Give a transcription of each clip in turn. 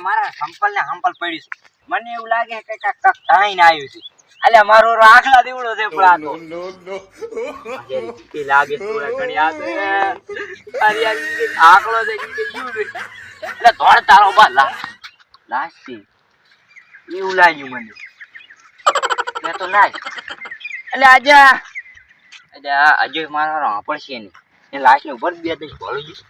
મારું સંપલ ને સંપલ પડ્યું મને એવું લાગે કે કાંઈક ટાણીને આવ્યું છે. મારો આખલા દેવડો છે પણ આ તો. આજે બીકે લાગે થોડા ઘણી આ તો એ. અરે યાર, બીકે આકડો છે બીકે ઈયું છે. એટલે ધોળ તારો બા લાશ છે એવું લાગ્યું મને. મેં તો ના એટલે આજે એટલે આ અજય મારો રાપણ છે ને એ લાશ ને ઉપર બે દઈશ ભળી જઈશ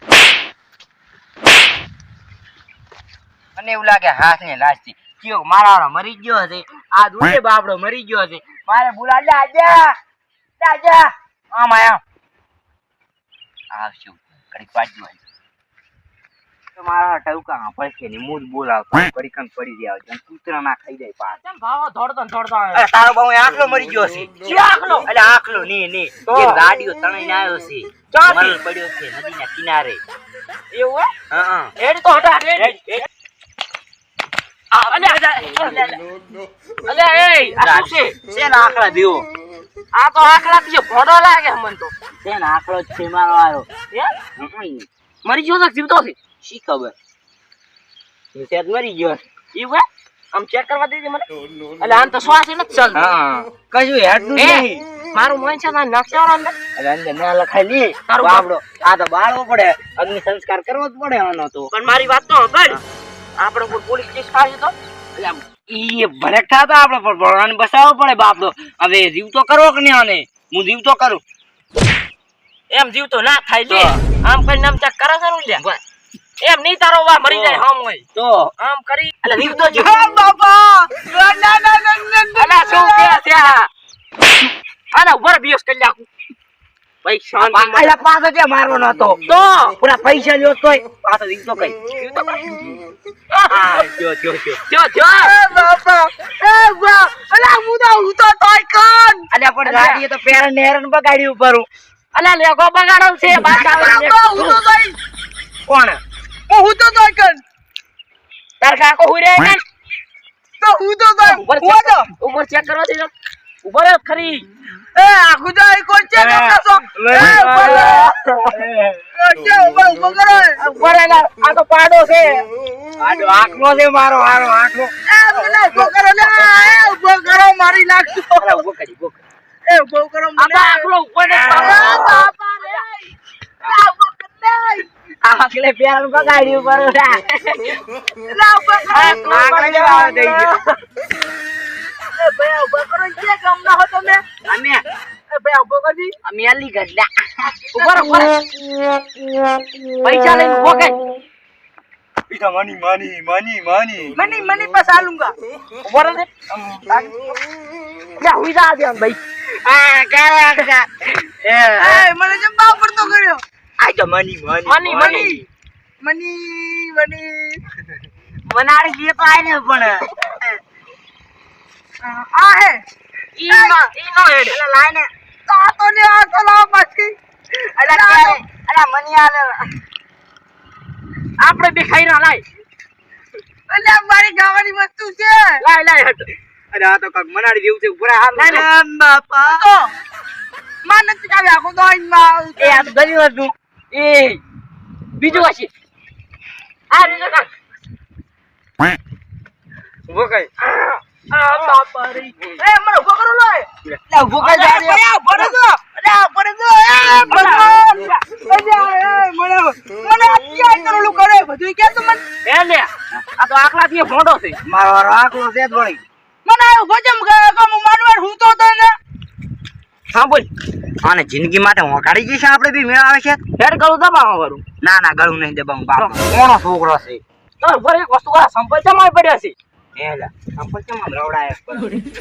મને એવું લાગે હાથ ને લાશથી કયો મારા મરી ગયો હશે. આ દુડે બાપડો મરી ગયો હશે. મારે બોલા આજે આજા. આજા. આમ આયા. આવશું કડીક પાડજો આવી તો ટવકા હાંપડશે નહીં મૂળ બોલાવતો ઘડીક પડી જાય જેમ કૂતરા ના ખાઈ જાય પાછ કેમ ભાવો દોડતો ને આવે? તારો બાઉ આખલો મરી ગયો છે ક્યાં આખલો? એટલે આખલો ને ને તો? એ ગાડીઓ તણાઈને આવ્યો છે મરલ પડ્યો છે નદીના કિનારે એવું હા હા હેડ તો હટા, હેડ. હેડ, હેડ. આ, અલ્યા, અલ્યા, અલ્યા, અલ્યા, એય, આ શું છે? શેના આખલા દેવો આ તો આખલાથી ભોંડો લાગે મને તો. આખલો છે મારો મરી ગયો જીવતો છે? શી ખબર? એ મરી ગયો. ઈ વાત આમ ચેક કરવા દેજે મને. અલ્યા, આમ તો શ્વાસ નથી ચાલતો. હા કશું હેડનું નહીં. મારું મન છે ના નકશાવાળો અંદર. એટલે અંદર ના લખાય લી. તારું બાબડો આ તો બાળવો પડે. અગ્નિ સંસ્કાર કરવો જ પડે આનો તો. પણ મારી વાત તો સાંભળ. આપણે કોઈ પોલીસ કેસ થાય તો? એટલે આમ ઈ ભરેક થતા આપણે પણ ભણવાને બસાવવો પડે બાપડો. હવે જીવ તો કરવો કે નહીં આને? હું જીવ તો કરું. એમ જીવ તો ના થાય લે. આમ કરીને આમ ચેક કરે છે ને લ્યા. એમ નહીં તારો વા મરી જાય હમ હોય. તો આમ કરી એટલે જીવ તો જીવ અલા શું કે છે આના ઉપર બીસ કરી નાખું. ભાઈ શાંતિ પાછો જે મારવો નતો તો પૂરા પૈસા લ્યો તોય. પાછો જીવ તો કઈ જીવ તો કરી. હા, જો જો જો. જો જો. અલ્યા પણ ગાડીએ તો પેર નેરન બગાડ્યું ઉપર. અલા લેગો બગાડો છે બાકા કોણ? તાર કાકો હુઈ રે ને. ઉપર check- ઉપર ચેક કરવા દે ઉપર જ ખરી. ઉપર એના આ તો પાડો છે. આજો આંખનો છે મારો હારો આંખનો મારી નાખજો અલા ઊભો કરી ઊભો કરી. આ તો આખલો ઉપર જ પાડો. આંખલે પેર બગાડ્યું. અમે. અમે અલી ઉપર ઉપર પૈસા લઈને ઊભો કર પીછા માની માની માની માની. મની મની પાસ આલુંગા ઉપર જ જા હુઈ જા દે ભાઈ. આ કાળા કાળા એ મને જેમ બાપર તો કર્યો તો પણ. આ હે. હેડ. એટલે લાઈને. તો ને આ તો લાવ પાછી. અલા મની આલે. આપણે બે ખાઈ ના લાય એટલે મારી ગાવાની વસ્તુ છે. લાય લાય હટ. અરે આ તો કાક મનાડી જેવું છે પૂરા હાલ. બાપા. તો. માં નથી કાવી આખો દોઈનમાં એ આ ગરી હતું એ બીજું વાસી આ રીતો કાક ઊભો કઈ. આ બાપા રે એ મને ઊભો કરો લે ઊભો કઈ જા રે ભયા ભરે જો અરે ભરે જો એ ભગવાન. અરે મને મને અત્યારે કરેલું કરે. બધું કે તું મને. એ લે. આ તો આખલા થી ભોંડો છે. મારો આખલો આકલો છે થોડી મને આવું ગજમ કે હું માનવાર હું તો તને હા બોલ આને જિંદગી માટે હોકાડી જઈશ આપણે બી મેળાવે છે? હેડ કરું દબાવો વાળું ના ના ગળું નહીં દબાવું બાપ. કોનો છોકરો છે? તો ઉપર એક વસ્તુ કરા સંપલ જમાઈ પડ્યા છે? એલા સંપલ કેમ રવડાય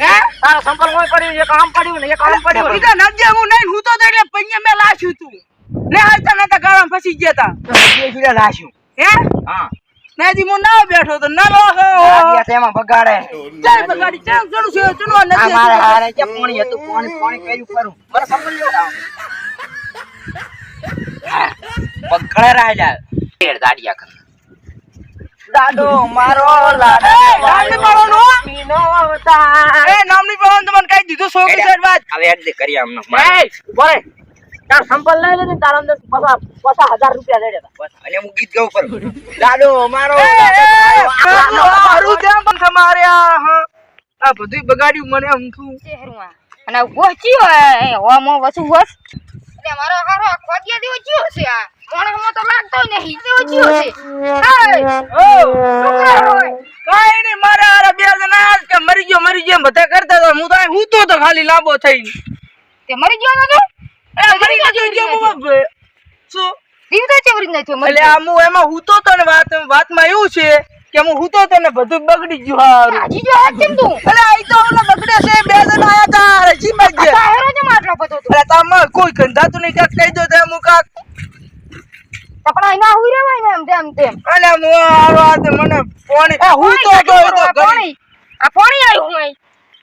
હે? તારો સંપલ મોય પડ્યું એક આમ પડ્યું ને એક આમ પડ્યું. નજે હું નહીં હું તો એટલે પૈયા મેં લાશ્યું તું. ને હાલતા નતા ગાળા ફસી ગયા તા. બે જુડા હે? હા. નાજી મો ના બેઠો તો ના લો આ તેમાં બગાડે ચાલ બગાડી ચાલ ચડું છે ચડવા આ નથી મારે હારે કે પાણી હતું પાણી પાણી કર્યું કરું મારે સંપલ લેવા આવો રાજા પેડ દાડિયા કર. દાડો મારો લાડો લાડો મારો નો. મીનો અવતાર એ નામની પવન તમને કઈ દીધું છોકરી સાઈડ વાત. હવે એટલે કરી આમનો એ ઊભો રે તાર સંપલ લઈ લે ને તારા અંદર પાછા પાછા હજાર રૂપિયા દેતા. અને હું ગીત ગાઉં પર દાડો અમારો હારું કેમ પણ તમારે આ બધું બગાડ્યું મને આમ શું અને ગોચી હોય હોમો વસુ વસ એટલે મારો હારો ખોડિયા દેવો ચિયો છે આ? મોણસમાં તો લાગતો નહીં. દેવો ચિયો છે. ઓ છોકરા હોય. કાઈ નહીં મારે હારે બે જણા કે મરી ગયો મરી ગયો બધા કરતા હતા. હું તો હું તો ખાલી લાંબો થઈ તે મરી ગયો નતો હું હું તમે કોઈ ગંધાતું નહીં કાક કહી દો તો હું કાક ના હુઈ રેવાય ને એમ તેમ તેમ. અલે હું આ વાત મને પાણી આ હું તો તો ઘડી આ ફોન આવ્યું હું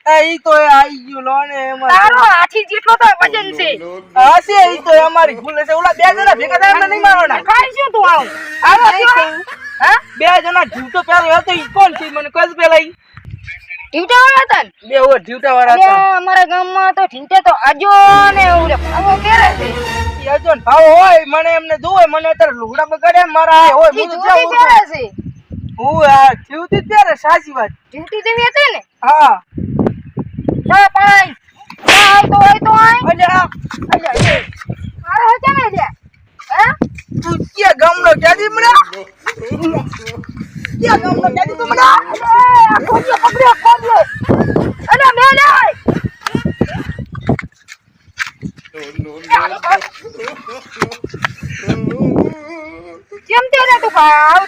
એ તો એ આઈ ગયું લો ને એમાં તારો હાથી જેટલો તો વજન છે. હશે ઈ તો અમારી ભૂલ છે ઓલા બે જણા ભેગા થાય એમને નહીં મારવાના. ખાઈ શું તું આવ? આવો આવો હા? બે જણા ઢૂટો પેલો હતો ઈ કોણ છે? મને કસ પેલા ઈ. ઢીવટા વાળા હતા ને? બે ઓર જીવતા વાળા હતા. અમારા ગામમાં તો ઢીંચે તો આજો ને ઓલે ભાવો કેરે છે? આજો ને ભાવ હોય મને એમને જોવે મને અત્યારે લુગડા બગાડે મારા આ હોય હું ધોતી જાઉં પહેરે છે? હું આ જીવતી ત્યારે સાચી વાત. ઢીંચી દેવી હતી ને? હા. ચા પાઈ ચા આવતો હોય તો આય. અલ્યા. મારે ને જે હે? તું ક્યાં ગામનો ક્યાંથી મળ્યા? ક્યાં ગામનો ક્યાંથી તું મળ્યા? અલે, આ ખોજીઓ પકડ્યો ખોજીઓ અલે મેલે કેમ તે રે તું ભાવ